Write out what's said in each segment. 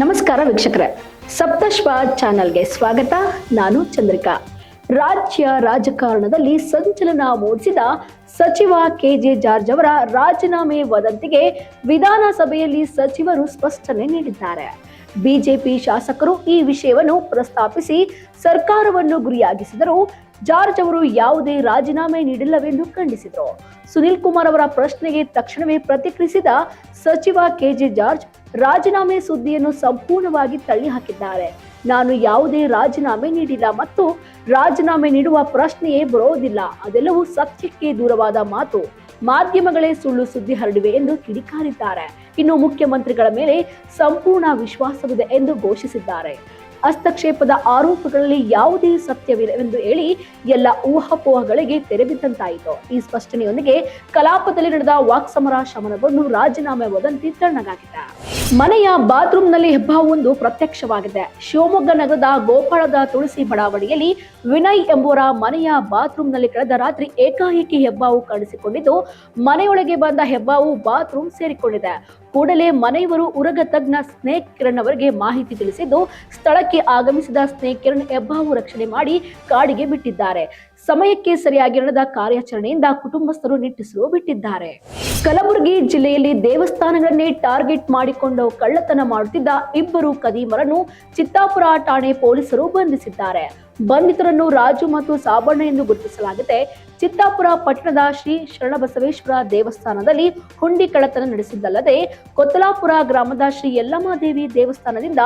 ನಮಸ್ಕಾರ ವೀಕ್ಷಕರೇ. ಸಪ್ತಶ್ವ ಚಾನಲ್ಗೆ ಸ್ವಾಗತ. ನಾನು ಚಂದ್ರಿಕಾ. ರಾಜ್ಯ ರಾಜಕಾರಣದಲ್ಲಿ ಸಂಚಲನ ಮೂಡಿಸಿದ ಸಚಿವ ಕೆಜೆ ಜಾರ್ಜ್ ಅವರ ರಾಜೀನಾಮೆ ವದಂತಿಗೆ ವಿಧಾನಸಭೆಯಲ್ಲಿ ಸಚಿವರು ಸ್ಪಷ್ಟನೆ ನೀಡಿದ್ದಾರೆ. ಬಿಜೆಪಿ ಶಾಸಕರು ಈ ವಿಷಯವನ್ನು ಪ್ರಸ್ತಾಪಿಸಿ ಸರ್ಕಾರವನ್ನು ಗುರಿಯಾಗಿಸಿದರು ಜಾರ್ಜ್ ಅವರು ಯಾವುದೇ ರಾಜೀನಾಮೆ ನೀಡಿಲ್ಲವೆಂದು ಖಂಡಿಸಿದರು. ಸುನಿಲ್ ಕುಮಾರ್ ಅವರ ಪ್ರಶ್ನೆಗೆ ತಕ್ಷಣವೇ ಪ್ರತಿಕ್ರಿಯಿಸಿದ ಸಚಿವ ಕೆಜೆ ಜಾರ್ಜ್, ರಾಜೀನಾಮೆ ಸುದ್ದಿಯನ್ನು ಸಂಪೂರ್ಣವಾಗಿ ತಳ್ಳಿ ಹಾಕಿದ್ದಾರೆ ನಾನು ಯಾವುದೇ ರಾಜೀನಾಮೆ ನೀಡಿಲ್ಲ ಮತ್ತು ರಾಜೀನಾಮೆ ನೀಡುವ ಪ್ರಶ್ನೆಯೇ ಬರೋದಿಲ್ಲ. ಅದೆಲ್ಲವೂ ಸತ್ಯಕ್ಕೆ ದೂರವಾದ ಮಾತು. ಮಾಧ್ಯಮಗಳೇ ಸುಳ್ಳು ಸುದ್ದಿ ಹರಡಿವೆ ಎಂದು ಕಿಡಿಕಾರಿದ್ದಾರೆ. ಇನ್ನು ಮುಖ್ಯಮಂತ್ರಿಗಳ ಮೇಲೆ ಸಂಪೂರ್ಣ ವಿಶ್ವಾಸವಿದೆ ಎಂದು ಘೋಷಿಸಿದ್ದಾರೆ. ಹಸ್ತಕ್ಷೇಪದ ಆರೋಪಗಳಲ್ಲಿ ಯಾವುದೇ ಸತ್ಯವಿಲ್ಲವೆಂದು ಹೇಳಿ ಎಲ್ಲ ಊಹಾಪೋಹಗಳಿಗೆ ತೆರೆಬಿದ್ದಂತಾಯಿತು ಈ ಸ್ಪಷ್ಟನೆಯೊಂದಿಗೆ ಕಲಾಪದಲ್ಲಿ ನಡೆದ ವಾಕ್ಸಮರ ಶಮನವನ್ನು ರಾಜೀನಾಮೆ ವದಂತಿ ತಣ್ಣಗಾಗಿದೆ ಮನೆಯ ಬಾತ್ರೂಮ್ನಲ್ಲಿ ಹೆಬ್ಬಾವೊಂದು ಪ್ರತ್ಯಕ್ಷವಾಗಿದೆ. ಶಿವಮೊಗ್ಗ ನಗರದ ಗೋಪಾಳದ ತುಳಸಿ ಬಡಾವಣೆಯಲ್ಲಿ ವಿನಯ್ ಎಂಬುವರ ಮನೆಯ ಬಾತ್ರೂಮ್ನಲ್ಲಿ ಕಳೆದ ರಾತ್ರಿ ಏಕಾಏಕಿ ಹೆಬ್ಬಾವು ಕಾಣಿಸಿಕೊಂಡಿದ್ದು, ಮನೆಯೊಳಗೆ ಬಂದ ಹೆಬ್ಬಾವು ಬಾತ್ರೂಮ್ ಸೇರಿಕೊಂಡಿದೆ. ಕೂಡಲೇ ಮನೆಯವರು ಉರಗ ತಜ್ಞ ಸ್ನೇಕ್ ಕಿರಣ್ ಅವರಿಗೆ ಮಾಹಿತಿ ತಿಳಿಸಿದ್ದು, ಸ್ಥಳಕ್ಕೆ ಆಗಮಿಸಿದ ಸ್ನೇಕ್ ಕಿರಣ್ ಹೆಬ್ಬಾವು ರಕ್ಷಣೆ ಮಾಡಿ ಕಾಡಿಗೆ ಬಿಟ್ಟಿದ್ದಾರೆ. ಸಮಯಕ್ಕೆ ಸರಿಯಾಗಿ ನಡೆದ ಕಾರ್ಯಾಚರಣೆಯಿಂದ ಕುಟುಂಬಸ್ಥರು ನಿಟ್ಟುಸಿರು ಬಿಟ್ಟಿದ್ದಾರೆ. ಕಲಬುರಗಿ ಜಿಲ್ಲೆಯಲ್ಲಿ ದೇವಸ್ಥಾನಗಳನ್ನೇ ಟಾರ್ಗೆಟ್ ಮಾಡಿಕೊಂಡು ಕಳ್ಳತನ ಮಾಡುತ್ತಿದ್ದ ಇಬ್ಬರು ಕದೀಮರನ್ನು ಚಿತ್ತಾಪುರ ಠಾಣೆ ಪೊಲೀಸರು ಬಂಧಿಸಿದ್ದಾರೆ. ಬಂಧಿತರನ್ನು ರಾಜು ಮತ್ತು ಸಾಬಣ್ಣ ಎಂದು ಗುರುತಿಸಲಾಗಿದೆ. ಚಿತ್ತಾಪುರ ಪಟ್ಟಣದ ಶ್ರೀ ಶರಣಬಸವೇಶ್ವರ ದೇವಸ್ಥಾನದಲ್ಲಿ ಹುಂಡಿ ಕಳತನ ನಡೆಸಿದ್ದಲ್ಲದೆ ಕೊತ್ತಲಾಪುರ ಗ್ರಾಮದ ಶ್ರೀ ಯಲ್ಲಮ್ಮಾದೇವಿ ದೇವಸ್ಥಾನದಿಂದ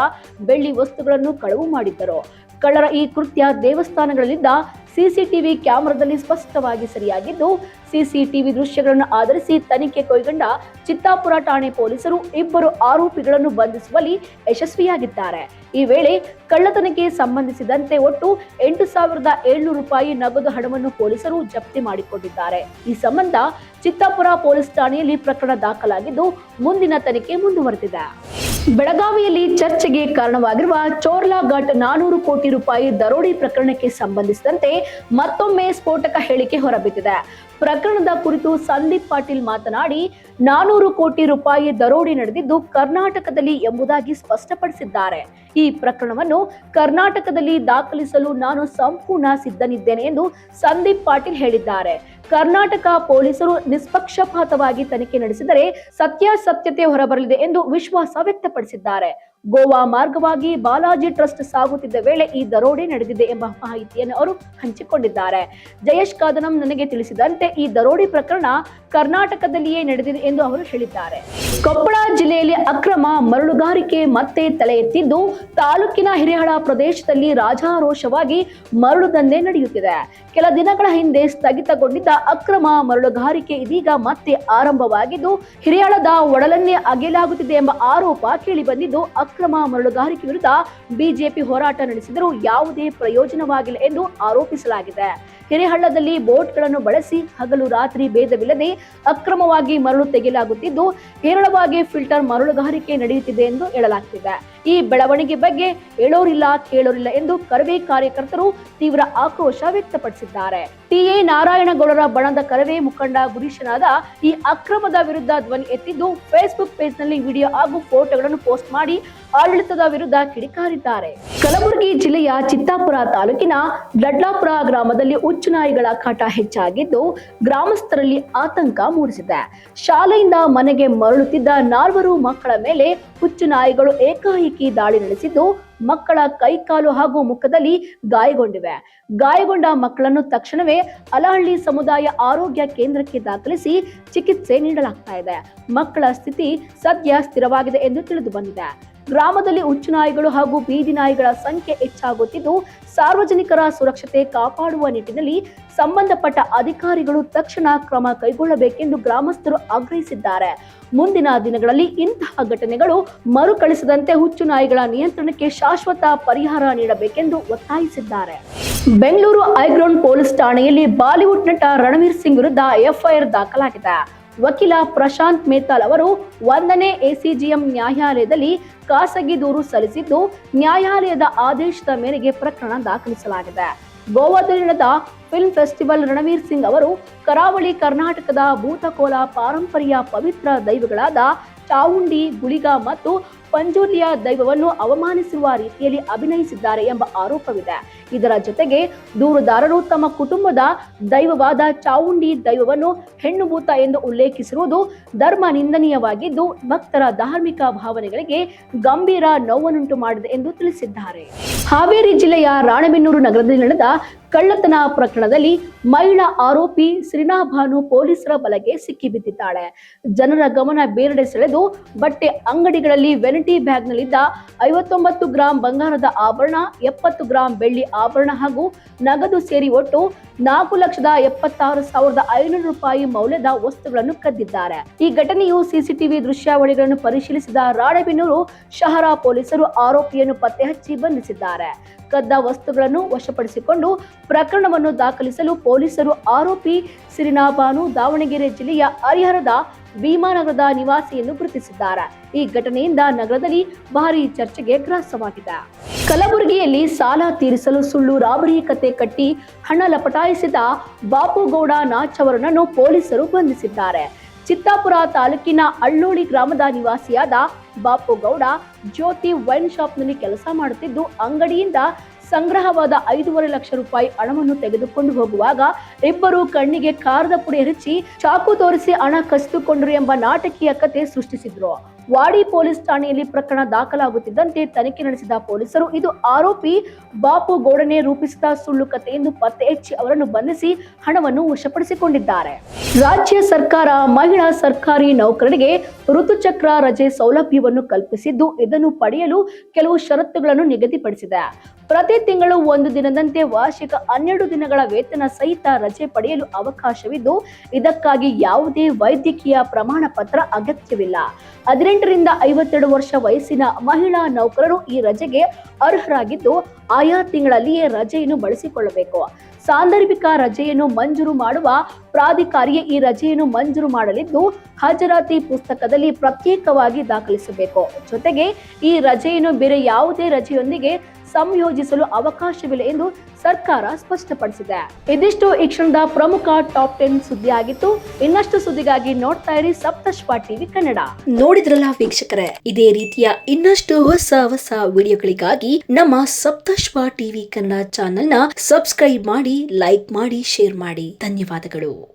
ಬೆಳ್ಳಿ ವಸ್ತುಗಳನ್ನು ಕಳವು ಮಾಡಿದ್ದರು. ಕಳ್ಳರ ಈ ಕೃತ್ಯ ದೇವಸ್ಥಾನಗಳಲ್ಲಿದ್ದ ಸಿಸಿಟಿವಿ ಕ್ಯಾಮೆರಾದಲ್ಲಿ ಸ್ಪಷ್ಟವಾಗಿ ಸರಿಯಾಗಿದ್ದು, ಸಿಸಿಟಿವಿ ದೃಶ್ಯಗಳನ್ನು ಆಧರಿಸಿ ತನಿಖೆ ಕೈಗೊಂಡ ಚಿತ್ತಾಪುರ ಠಾಣೆ ಪೊಲೀಸರು ಇಬ್ಬರು ಆರೋಪಿಗಳನ್ನು ಬಂಧಿಸುವಲ್ಲಿ ಯಶಸ್ವಿಯಾಗಿದ್ದಾರೆ. ಈ ವೇಳೆ ಕಳ್ಳತನಕ್ಕೆ ಸಂಬಂಧಿಸಿದಂತೆ ಒಟ್ಟು ಎಂಟು ಸಾವಿರದ ಏಳ್ನೂರು ರೂಪಾಯಿ ನಗದು ಹಣವನ್ನು ಪೊಲೀಸರು ಜಪ್ತಿ ಮಾಡಿಕೊಂಡಿದ್ದಾರೆ. ಈ ಸಂಬಂಧ ಚಿತ್ತಾಪುರ ಪೊಲೀಸ್ ಠಾಣೆಯಲ್ಲಿ ಪ್ರಕರಣ ದಾಖಲಾಗಿದ್ದು, ಮುಂದಿನ ತನಿಖೆ ಮುಂದುವರೆದಿದೆ. ಬೆಳಗಾವಿಯಲ್ಲಿ ಚರ್ಚೆಗೆ ಕಾರಣವಾಗಿರುವ ಚೋರ್ಲಾ ಘಾಟ್ ನಾನೂರು ಕೋಟಿ ರೂಪಾಯಿ ದರೋಡಿ ಪ್ರಕರಣಕ್ಕೆ ಸಂಬಂಧಿಸಿದಂತೆ ಮತ್ತೊಮ್ಮೆ ಸ್ಫೋಟಕ ಹೇಳಿಕೆ ಹೊರಬಿದ್ದಿದೆ. ಪ್ರಕರಣದ ಕುರಿತು ಸಂದೀಪ್ ಪಾಟೀಲ್ ಮಾತನಾಡಿ, ನಾನೂರು ಕೋಟಿ ರೂಪಾಯಿ ದರೋಡಿ ನಡೆದಿದ್ದು ಕರ್ನಾಟಕದಲ್ಲಿ ಎಂಬುದಾಗಿ ಸ್ಪಷ್ಟಪಡಿಸಿದ್ದಾರೆ. ಈ ಪ್ರಕರಣವನ್ನು ಕರ್ನಾಟಕದಲ್ಲಿ ದಾಖಲಿಸಲು ನಾನು ಸಂಪೂರ್ಣ ಸಿದ್ಧನಿದ್ದೇನೆ ಎಂದು ಸಂದೀಪ್ ಪಾಟೀಲ್ ಹೇಳಿದ್ದಾರೆ. ಕರ್ನಾಟಕ ಪೊಲೀಸರು ನಿಷ್ಪಕ್ಷಪಾತವಾಗಿ ತನಿಖೆ ನಡೆಸಿದರೆ ಸತ್ಯಾಸತ್ಯತೆ ಹೊರಬರಲಿದೆ ಎಂದು ವಿಶ್ವಾಸ ವ್ಯಕ್ತಪಡಿಸಿದ್ದಾರೆ. ಗೋವಾ ಮಾರ್ಗವಾಗಿ ಬಾಲಾಜಿ ಟ್ರಸ್ಟ್ ಸಾಗುತ್ತಿದ್ದ ವೇಳೆ ಈ ದರೋಡೆ ನಡೆದಿದೆ ಎಂಬ ಮಾಹಿತಿಯನ್ನು ಅವರು ಹಂಚಿಕೊಂಡಿದ್ದಾರೆ. ಜಯೇಶ್ ಕಾದನಂ ನನಗೆ ತಿಳಿಸಿದಂತೆ ಈ ದರೋಡೆ ಪ್ರಕರಣ ಕರ್ನಾಟಕದಲ್ಲಿಯೇ ನಡೆದಿದೆ ಎಂದು ಅವರು ಹೇಳಿದ್ದಾರೆ. ಕೊಪ್ಪಳ ಜಿಲ್ಲೆಯಲ್ಲಿ ಅಕ್ರಮ ಮರಳುಗಾರಿಕೆ ಮತ್ತೆ ತಲೆ ಎತ್ತಿದ್ದು ತಾಲೂಕಿನ ಹಿರೇಹಳ ಪ್ರದೇಶದಲ್ಲಿ ರಾಜಾರೋಷವಾಗಿ ಮರಳು ದಂಧೆ ನಡೆಯುತ್ತಿದೆ. ಕೆಲ ದಿನಗಳ ಹಿಂದೆ ಸ್ಥಗಿತಗೊಂಡಿದ್ದ ಅಕ್ರಮ ಮರಳುಗಾರಿಕೆ ಇದೀಗ ಮತ್ತೆ ಆರಂಭವಾಗಿದ್ದು ಹಿರಿಯಾಳದ ಒಡಲನ್ನೇ ಅಗೆಯಲಾಗುತ್ತಿದೆ ಎಂಬ ಆರೋಪ ಕೇಳಿಬಂದಿದ್ದು ಅಕ್ರಮ ಮರಳುಗಾರಿಕೆ ವಿರುದ್ಧ ಬಿಜೆಪಿ ಹೋರಾಟ ನಡೆಸಿದರೂ ಯಾವುದೇ ಪ್ರಯೋಜನವಾಗಿಲ್ಲ ಎಂದು ಆರೋಪಿಸಲಾಗಿದೆ. ಹಿರೇಹಳ್ಳದಲ್ಲಿ ಬೋಟ್ಗಳನ್ನು ಬಳಸಿ ಹಗಲು ರಾತ್ರಿ ಭೇದವಿಲ್ಲದೆ ಅಕ್ರಮವಾಗಿ ಮರಳು ತೆಗೆಯಲಾಗುತ್ತಿದ್ದು, ಹೇರಳವಾಗಿ ಫಿಲ್ಟರ್ ಮರಳುಗಾರಿಕೆ ನಡೆಯುತ್ತಿದೆ ಎಂದು ಹೇಳಲಾಗ್ತಿದೆ. ಈ ಬೆಳವಣಿಗೆ ಬಗ್ಗೆ ಹೇಳೋರಿಲ್ಲ, ಕೇಳೋರಿಲ್ಲ ಎಂದು ಕರವೇ ಕಾರ್ಯಕರ್ತರು ತೀವ್ರ ಆಕ್ರೋಶ ವ್ಯಕ್ತಪಡಿಸಿದ್ದಾರೆ. ಟಿಎ ನಾರಾಯಣಗೌಡರ ಬಣದ ಕರವೇ ಮುಖಂಡ ಗುರೀಶನಾದ ಈ ಅಕ್ರಮದ ವಿರುದ್ಧ ಧ್ವನಿ ಎತ್ತಿದ್ದು ಫೇಸ್ಬುಕ್ ಪೇಜ್ನಲ್ಲಿ ವಿಡಿಯೋ ಹಾಗೂ ಫೋಟೋಗಳನ್ನು ಪೋಸ್ಟ್ ಮಾಡಿ ಆಡಳಿತದ ವಿರುದ್ಧ ಕಿಡಿಕಾರಿದ್ದಾರೆ. ಕಲಬುರಗಿ ಜಿಲ್ಲೆಯ ಚಿತ್ತಾಪುರ ತಾಲೂಕಿನ ಲಡ್ಲಾಪುರ ಗ್ರಾಮದಲ್ಲಿ ಹುಚ್ಚು ನಾಯಿಗಳ ಕಾಟ ಹೆಚ್ಚಾಗಿದ್ದು ಗ್ರಾಮಸ್ಥರಲ್ಲಿ ಆತಂಕ ಮೂಡಿಸಿದೆ. ಶಾಲೆಯಿಂದ ಮನೆಗೆ ಮರಳುತ್ತಿದ್ದ ನಾಲ್ವರು ಮಕ್ಕಳ ಮೇಲೆ ಹುಚ್ಚು ನಾಯಿಗಳು ಏಕಾಏಕಿ ದಾಳಿ ನಡೆಸಿದ್ದು ಮಕ್ಕಳ ಕೈಕಾಲು ಹಾಗೂ ಮುಖದಲ್ಲಿ ಗಾಯಗೊಂಡಿವೆ. ಗಾಯಗೊಂಡ ಮಕ್ಕಳನ್ನು ತಕ್ಷಣವೇ ಅಲಹಳ್ಳಿ ಸಮುದಾಯ ಆರೋಗ್ಯ ಕೇಂದ್ರಕ್ಕೆ ದಾಖಲಿಸಿ ಚಿಕಿತ್ಸೆ ನೀಡಲಾಗ್ತಾ ಇದೆ. ಮಕ್ಕಳ ಸ್ಥಿತಿ ಸದ್ಯ ಸ್ಥಿರವಾಗಿದೆ ಎಂದು ತಿಳಿದು ಬಂದಿದೆ. ಗ್ರಾಮದಲ್ಲಿ ಹುಚ್ಚು ನಾಯಿಗಳು ಹಾಗೂ ಬೀದಿ ನಾಯಿಗಳ ಸಂಖ್ಯೆ ಹೆಚ್ಚಾಗುತ್ತಿದ್ದು, ಸಾರ್ವಜನಿಕರ ಸುರಕ್ಷತೆ ಕಾಪಾಡುವ ನಿಟ್ಟಿನಲ್ಲಿ ಸಂಬಂಧಪಟ್ಟ ಅಧಿಕಾರಿಗಳು ತಕ್ಷಣ ಕ್ರಮ ಕೈಗೊಳ್ಳಬೇಕೆಂದು ಗ್ರಾಮಸ್ಥರು ಆಗ್ರಹಿಸಿದ್ದಾರೆ. ಮುಂದಿನ ದಿನಗಳಲ್ಲಿ ಇಂತಹ ಘಟನೆಗಳು ಮರುಕಳಿಸದಂತೆ ಹುಚ್ಚು ನಾಯಿಗಳ ನಿಯಂತ್ರಣಕ್ಕೆ ಶಾಶ್ವತ ಪರಿಹಾರ ನೀಡಬೇಕೆಂದು ಒತ್ತಾಯಿಸಿದ್ದಾರೆ. ಬೆಂಗಳೂರು ಐಗ್ರೌಂಡ್ ಪೊಲೀಸ್ ಠಾಣೆಯಲ್ಲಿ ಬಾಲಿವುಡ್ ನಟ ರಣವೀರ್ ಸಿಂಗ್ ವಿರುದ್ಧ ಎಫ್ಐಆರ್ ದಾಖಲಾಗಿದೆ. ವಕೀಲ ಪ್ರಶಾಂತ್ ಮೇತಾಲ್ ಅವರು ಒಂದನೇ ಎಸಿಜಿಎಂ ನ್ಯಾಯಾಲಯದಲ್ಲಿ ಖಾಸಗಿ ದೂರು ಸಲ್ಲಿಸಿದ್ದು, ನ್ಯಾಯಾಲಯದ ಆದೇಶದ ಮೇರೆಗೆ ಪ್ರಕರಣ ದಾಖಲಿಸಲಾಗಿದೆ. ಗೋವಾದಲ್ಲಿ ನಡೆದ ಫಿಲ್ಮ್ ಫೆಸ್ಟಿವಲ್ ರಣವೀರ್ ಸಿಂಗ್ ಅವರು ಕರಾವಳಿ ಕರ್ನಾಟಕದ ಭೂತಕೋಲ ಪಾರಂಪರ್ಯ ಪವಿತ್ರ ದೈವಗಳಾದ ಚಾವುಂಡಿ, ಗುಳಿಗ ಮತ್ತು ಪಂಜುರ್ಲಿಯ ದೈವವನ್ನು ಅವಮಾನಿಸಿರುವ ರೀತಿಯಲ್ಲಿ ಅಭಿನಯಿಸಿದ್ದಾರೆ ಎಂಬ ಆರೋಪವಿದೆ. ಇದರ ಜೊತೆಗೆ ದೂರುದಾರರು ತಮ್ಮ ಕುಟುಂಬದ ದೈವವಾದ ಚಾವುಂಡಿ ದೈವವನ್ನು ಹೆಣ್ಣುಭೂತ ಎಂದು ಉಲ್ಲೇಖಿಸಿರುವುದು ಧರ್ಮ ನಿಂದನೀಯವಾಗಿದ್ದು, ಭಕ್ತರ ಧಾರ್ಮಿಕ ಭಾವನೆಗಳಿಗೆ ಗಂಭೀರ ನೋವನ್ನುಂಟು ಮಾಡಿದೆ ಎಂದು ತಿಳಿಸಿದ್ದಾರೆ. ಹಾವೇರಿ ಜಿಲ್ಲೆಯ ರಾಣೆಬೆನ್ನೂರು ನಗರದಲ್ಲಿ ನಡೆದ ಕಳ್ಳತನ ಪ್ರಕರಣದಲ್ಲಿ ಮಹಿಳಾ ಆರೋಪಿ ಶ್ರೀನಾಭಾನು ಪೊಲೀಸರ ಬಲೆಗೆ ಸಿಕ್ಕಿಬಿದ್ದಿದ್ದಾಳೆ. ಜನರ ಗಮನ ಬೇರೆಡೆ ಸೆಳೆದು ಬಟ್ಟೆ ಅಂಗಡಿಗಳಲ್ಲಿ ವೆನಿಟಿ ಬ್ಯಾಗ್ನಲ್ಲಿದ್ದ ಐವತ್ತೊಂಬತ್ತು ಗ್ರಾಂ ಬಂಗಾರದ ಆಭರಣ, ಎಪ್ಪತ್ತು ಗ್ರಾಂ ಬೆಳ್ಳಿ ಆಭರಣ ಹಾಗೂ ನಗದು ಸೇರಿ ಒಟ್ಟು ನಾಲ್ಕು ಲಕ್ಷದ ಎಪ್ಪತ್ತಾರು ಸಾವಿರದ ಐನೂರು ರೂಪಾಯಿ ಮೌಲ್ಯದ ವಸ್ತುಗಳನ್ನು ಕದ್ದಿದ್ದಾರೆ. ಈ ಘಟನೆಯು ಸಿಸಿಟಿವಿ ದೃಶ್ಯಾವಳಿಗಳನ್ನು ಪರಿಶೀಲಿಸಿದ ರಾಣೆಬೆನ್ನೂರು ಶಹರ ಪೊಲೀಸರು ಆರೋಪಿಯನ್ನು ಪತ್ತೆ ಹಚ್ಚಿ ಬಂಧಿಸಿದ್ದಾರೆ. ಕದ್ದ ವಸ್ತುಗಳನ್ನು ವಶಪಡಿಸಿಕೊಂಡು ಪ್ರಕರಣವನ್ನು ದಾಖಲಿಸಲು ಪೊಲೀಸರು ಆರೋಪಿ ಸಿರಿನಾಬಾನು ದಾವಣಗೆರೆ ಜಿಲ್ಲೆಯ ಹರಿಹರದ ಭೀಮಾನಗರದ ನಿವಾಸಿಯನ್ನು ಗುರುತಿಸಿದ್ದಾರೆ. ಈ ಘಟನೆಯಿಂದ ನಗರದಲ್ಲಿ ಭಾರಿ ಚರ್ಚೆಗೆ ಗ್ರಾಸವಾಗಿದೆ. ಕಲಬುರಗಿಯಲ್ಲಿ ಸಾಲ ತೀರಿಸಲು ಸುಳ್ಳು ರಾಬರಿ ಕತೆ ಕಟ್ಟಿ ಹಣ ಲಪಟಾಯಿಸಿದ ಬಾಪುಗೌಡ ನಾಚವರನನ್ನು ಪೊಲೀಸರು ಬಂಧಿಸಿದ್ದಾರೆ. ಚಿತ್ತಾಪುರ ತಾಲೂಕಿನ ಅಳ್ಳೋಳಿ ಗ್ರಾಮದ ನಿವಾಸಿಯಾದ ಬಾಪುಗೌಡ ಜ್ಯೋತಿ ವೈನ್ ಶಾಪ್ನಲ್ಲಿ ಕೆಲಸ ಮಾಡುತ್ತಿದ್ದು, ಅಂಗಡಿಯಿಂದ ಸಂಗ್ರಹವಾದ ಐದೂವರೆ ಲಕ್ಷ ರೂಪಾಯಿ ಹಣವನ್ನು ತೆಗೆದುಕೊಂಡು ಹೋಗುವಾಗ ಇಬ್ಬರು ಕಣ್ಣಿಗೆ ಕಾರದ ಪುಡಿ ಎರಚಿ ಚಾಕು ತೋರಿಸಿ ಹಣ ಕಸಿದುಕೊಂಡರು ಎಂಬ ನಾಟಕೀಯ ಕತೆ ಸೃಷ್ಟಿಸಿದ್ರು. ವಾಡಿ ಪೊಲೀಸ್ ಠಾಣೆಯಲ್ಲಿ ಪ್ರಕರಣ ದಾಖಲಾಗುತ್ತಿದ್ದಂತೆ ತನಿಖೆ ನಡೆಸಿದ ಪೊಲೀಸರು ಇದು ಆರೋಪಿ ಬಾಪು ಗೋಡನೆ ರೂಪಿಸಿದ ಸುಳ್ಳು ಕತೆ ಎಂದು ಪತ್ತೆ ಹಚ್ಚಿ ಅವರನ್ನು ಬಂಧಿಸಿ ಹಣವನ್ನು ವಶಪಡಿಸಿಕೊಂಡಿದ್ದಾರೆ. ರಾಜ್ಯ ಸರ್ಕಾರ, ಮಹಿಳಾ ಸರ್ಕಾರಿ ನೌಕರರಿಗೆ ಋತುಚಕ್ರ ರಜೆ ಸೌಲಭ್ಯವನ್ನು ಕಲ್ಪಿಸಿದ್ದು ಇದನ್ನು ಪಡೆಯಲು ಕೆಲವು ಷರತ್ತುಗಳನ್ನು ನಿಗದಿಪಡಿಸಿದೆ. ಪ್ರತಿ ತಿಂಗಳು ಒಂದು ದಿನದಂತೆ ವಾರ್ಷಿಕ ಹನ್ನೆರಡು ದಿನಗಳ ವೇತನ ಸಹಿತ ರಜೆ ಪಡೆಯಲು ಅವಕಾಶವಿದ್ದು, ಇದಕ್ಕಾಗಿ ಯಾವುದೇ ವೈದ್ಯಕೀಯ ಪ್ರಮಾಣ ಪತ್ರ ಅಗತ್ಯವಿಲ್ಲ. ಹದಿನೆಂಟರಿಂದ ಐವತ್ತೆರಡು ವರ್ಷ ವಯಸ್ಸಿನ ಮಹಿಳಾ ನೌಕರರು ಈ ರಜೆಗೆ ಅರ್ಹರಾಗಿದ್ದು, ಆಯಾ ತಿಂಗಳಲ್ಲಿಯೇ ರಜೆಯನ್ನು ಬಳಸಿಕೊಳ್ಳಬೇಕು. ಸಾಂದರ್ಭಿಕ ರಜೆಯನ್ನು ಮಂಜೂರು ಮಾಡುವ ಪ್ರಾಧಿಕಾರಿಯೇ ಈ ರಜೆಯನ್ನು ಮಂಜೂರು ಮಾಡಲಿದ್ದು, ಹಾಜರಾತಿ ಪುಸ್ತಕದಲ್ಲಿ ಪ್ರತ್ಯೇಕವಾಗಿ ದಾಖಲಿಸಬೇಕು. ಜೊತೆಗೆ ಈ ರಜೆಯನ್ನು ಬೇರೆ ಯಾವುದೇ ರಜೆಯೊಂದಿಗೆ ಸಂಯೋಜಿಸಲು ಅವಕಾಶವಿಲ್ಲ ಎಂದು ಸರ್ಕಾರ ಸ್ಪಷ್ಟಪಡಿಸಿದೆ. ಇದಿಷ್ಟು ಈ ಕ್ಷಣದ ಪ್ರಮುಖ ಟಾಪ್ ಟೆನ್ ಸುದ್ದಿ ಆಗಿತ್ತು ಇನ್ನಷ್ಟು ಸುದ್ದಿಗಾಗಿ ನೋಡ್ತಾ ಇರಿ ಸಪ್ತಶ್ವ ಟಿವಿ ಕನ್ನಡ. ನೋಡಿದ್ರಲ್ಲ ವೀಕ್ಷಕರೇ, ಇದೇ ರೀತಿಯ ಇನ್ನಷ್ಟು ಹೊಸ ಹೊಸ ವಿಡಿಯೋಗಳಿಗಾಗಿ ನಮ್ಮ ಸಪ್ತಶ್ವ ಟಿವಿ ಕನ್ನಡ ಚಾನೆಲ್ನ ಸಬ್ಸ್ಕ್ರೈಬ್ ಮಾಡಿ, ಲೈಕ್ ಮಾಡಿ, ಶೇರ್ ಮಾಡಿ. ಧನ್ಯವಾದಗಳು.